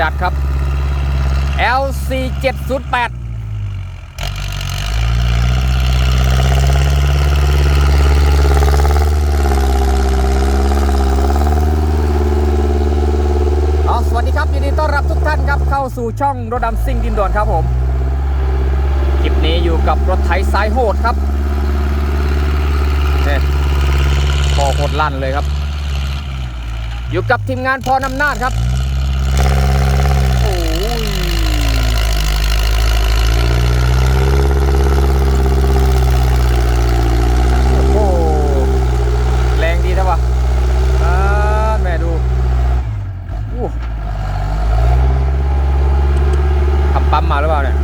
จัดครับ LC 708เอาสวัสดีครับยินดีต้อนรับทุกท่านครับเข้าสู่ช่องรถดำซิ่งดินด่วนครับผมคลิปนี้อยู่กับรถไถสายโหดครับเนี่ยพอโคตรลั่นเลยครับ อยู่กับทีมงานพอนำนาจครับ โอ้ยโอ้โหแรงดีนะวะอ่าแม่ดูอู้ทำปั๊มมาหรือเปล่าเนี่ย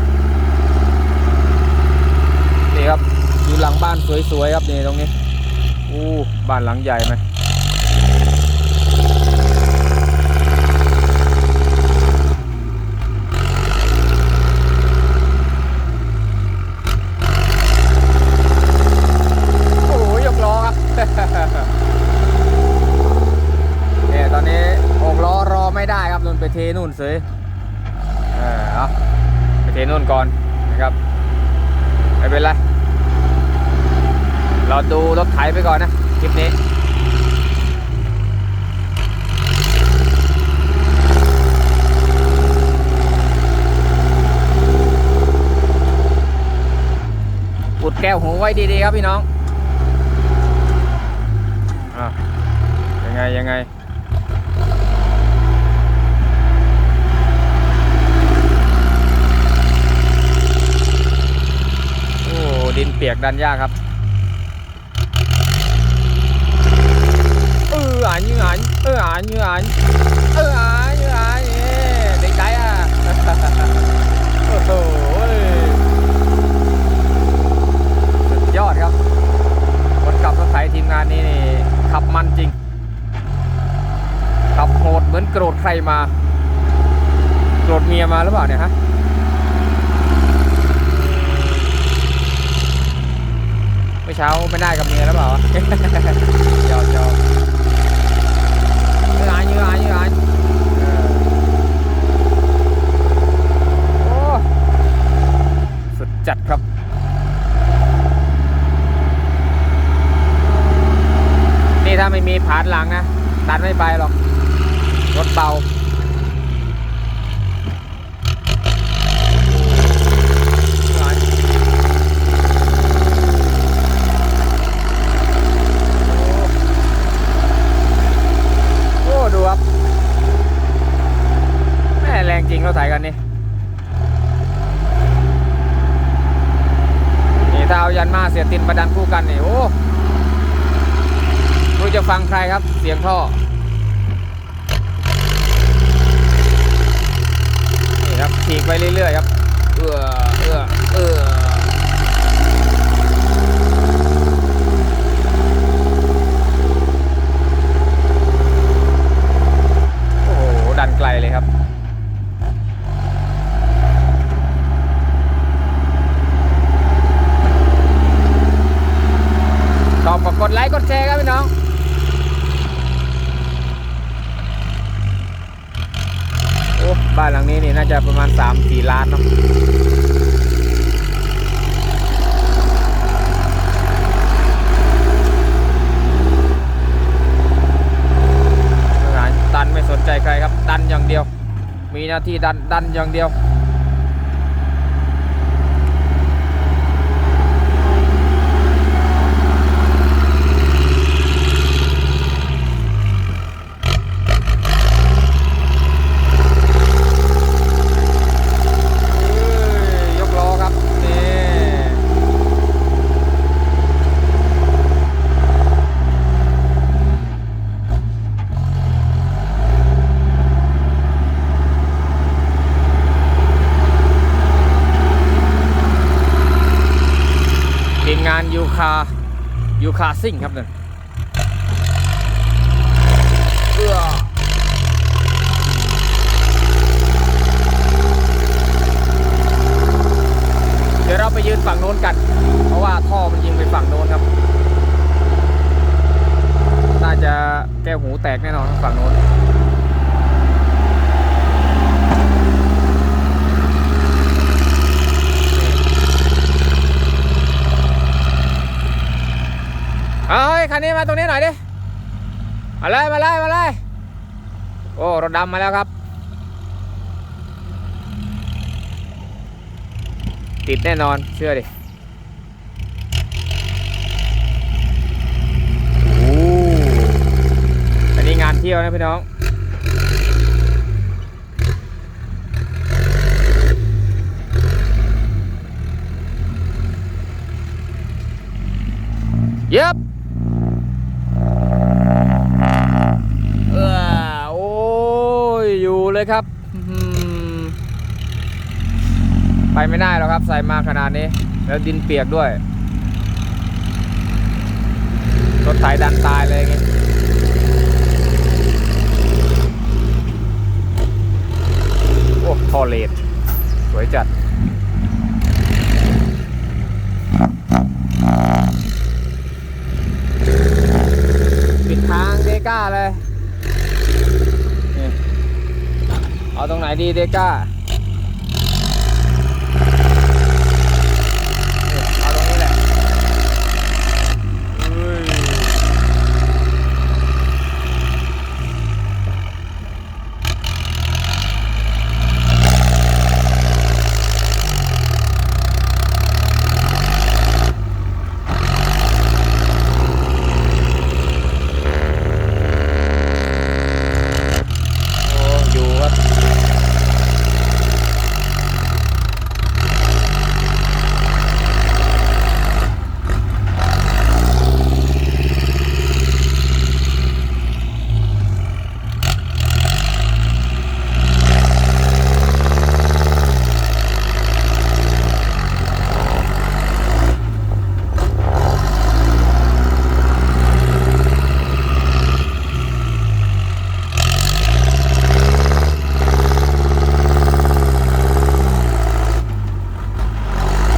นี่ครับ อยู่หลังบ้านสวยๆครับนี่ตรงนี้ อู้บ้านหลังใหญ่ไหมโอ้ยยกล้อครับเนี่ยตอนนี้อกล้อรอไม่ได้ครับนุ่นไปเทนู่นเสยเออเอาไปเทนู่นก่อนนะครับไม่เป็นไรเราดูรถไถไปก่อนนะ ลิปนี้อุดแก้วหูไว้ดีๆครับพี่น้องอะยังไง ยังไงโอ้ดินเปียกดันยากครับ เอออ่านยือ่านเอออ่านยือ่านเอออ่านยือ่า นเย้เด็กใจอะโอ้โหสุดยอดครับ คนขับรถไถทีมงานนี้นี่ขับมันจริง ขับโหดเหมือนโกรธใครมา โกรธเมียมาหรือเปล่าเนี่ยฮะเมื่อเช้าไม่ได้กับเมียแล้วเปล่า ยอมยอม เยือายอานเยือานเออโอ้สุดจัดครับนี่ถ้าไม่มีผานหลังนะดันไม่ไปหรอก รถเบา เยือานโอ้ ดูครับ แม่แริงเราถ่กันนี่นี่ถ้าเอายันมาเสียตินประดันคู่กันนี่โอ้รู้จะฟังใครครับเสียงท่อนี่ครับฉีกไปเรื่อยๆครับเออเออเออโอ้โห ดันไกลเลยครับ ชอบก็กดไลค์กดแชร์ครับพี่น้อง โอ้ บ้านหลังนี้นี่น่าจะประมาณ 3-4 ล้านเนาะทหารดันไม่สนใจใครครับ ดันอย่างเดียว มีหน้าที่ดันดันอย่างเดียว เอ้ยยกล้อครับ นี่ ทีมงานยูคา ยูคาซิ่งครับเนี่ยเอือเดี๋ยวเราไปยืนฝั่งโน้นกัน เพราะว่าท่อมันยิงไปฝั่งโน้นครับ น่าจะแก้วหูแตกแน่นอนฝั่งโน้น เอาเฮ้ยคั นี้มาตรงนี้หน่อยดิ มาเลยมาเลยมาเลยโอ้รถดำมาแล้วครับ ติดแน่นอนเชื่อดิโอ้อันนี้งานเที่ยวนะพี่น้องเย็บ เลยครับไปไม่ได้หรอกครับ ใส่มาขนาดนี้ แล้วดินเปียกด้วย รถไถดันตายเลยไงโอ้ทอเลดสวยจัดปิดทางเดก้าเลยนี่ เอาตรงไหนดีเดก้านี่เอาตรงนี้แหละอุ้ยโอ้อยู่ครับ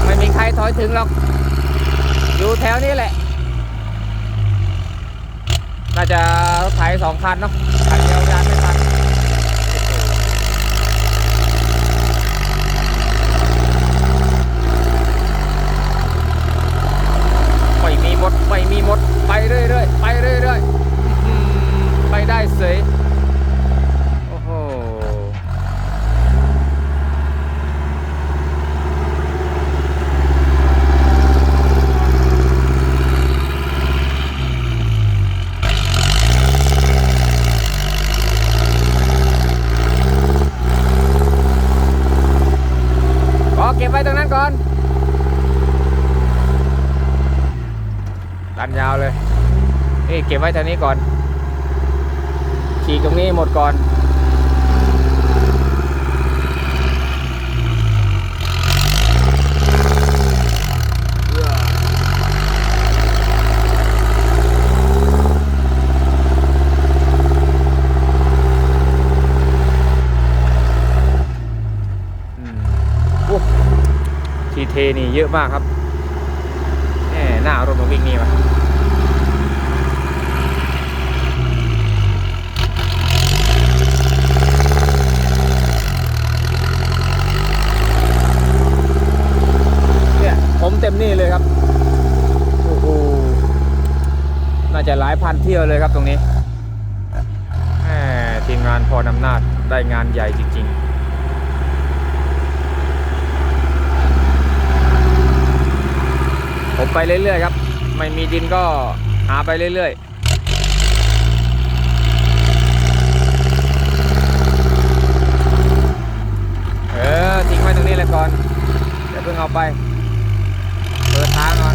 ไม่มีใครถอยถึงหรอก อยู่แถวนี้แหละ น่าจะรถไถ สองคันเนาะคันเดียวยานไม่ทันไม่มีหมดไม่มีหมด ไปเรื่อยๆ ไปเรื่อยๆอื้อหือไปได้เสยโอ้โห ก็เก็บไว้ตรงนั้นก่อน ดันยาวเลยนี่เก็บไว้แถวนี้ก่อนฉีกตรงนี้หมดก่อนโอ้ทีเทนี่เยอะมากครับ หน้ารถมาวิ่งนี่มาเนี่ยผมเต็มนี่เลยครับ โอ้โห น่าจะหลายพันเที่ยวเลยครับตรงนี้แหมทีมงานพอนำนาจได้งานใหญ่จริง ๆ ผมไปเรื่อยๆครับ ไม่มีดินก็หาไปเรื่อยๆเออทิ้งไว้ตรงนี้เลยก่อนอย่าเพิ่งเอาไป เปิดทางก่อน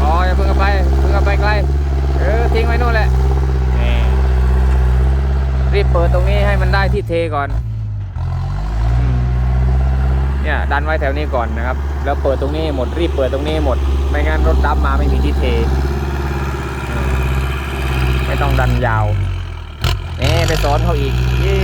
อ๋ออย่าเพิ่งเอาไปเพิ่งเอาไปไกลเออทิ้งไว้นู่นแหละรีบเปิดตรงนี้ให้มันได้ที่เทก่อน เนี่ยดันไว้แถวนี้ก่อนนะครับ แล้วเปิดตรงนี้หมดรีบเปิดตรงนี้หมด ไม่งั้นรถดับมาไม่มีที่เท ไม่ต้องดันยาวนี่ไปสอนเขาอีกยี่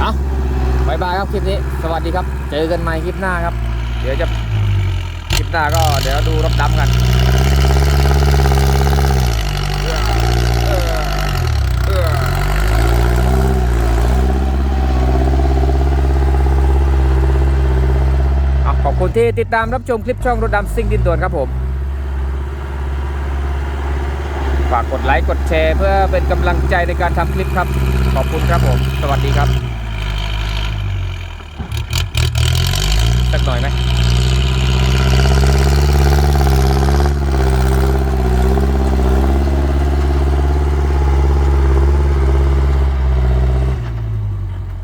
เอาบายบายครับคลิปนี้ ส วัสดีครับ เจอกันใหม่คลิปหน้าครับ เดี๋ยวจะคลิปหน้าก็เดี๋ยวดูรถดำกันขอบคุณที่ติดตามรับชมคลิปช่องรถดำซิ่งดินด่วนครับผม ฝากกดไลค์กดแชร์เพื่อเป็นกำลังใจในการทำคลิปครับ ขอบคุณครับผม สวัสดีครับ สักหน่อยไหม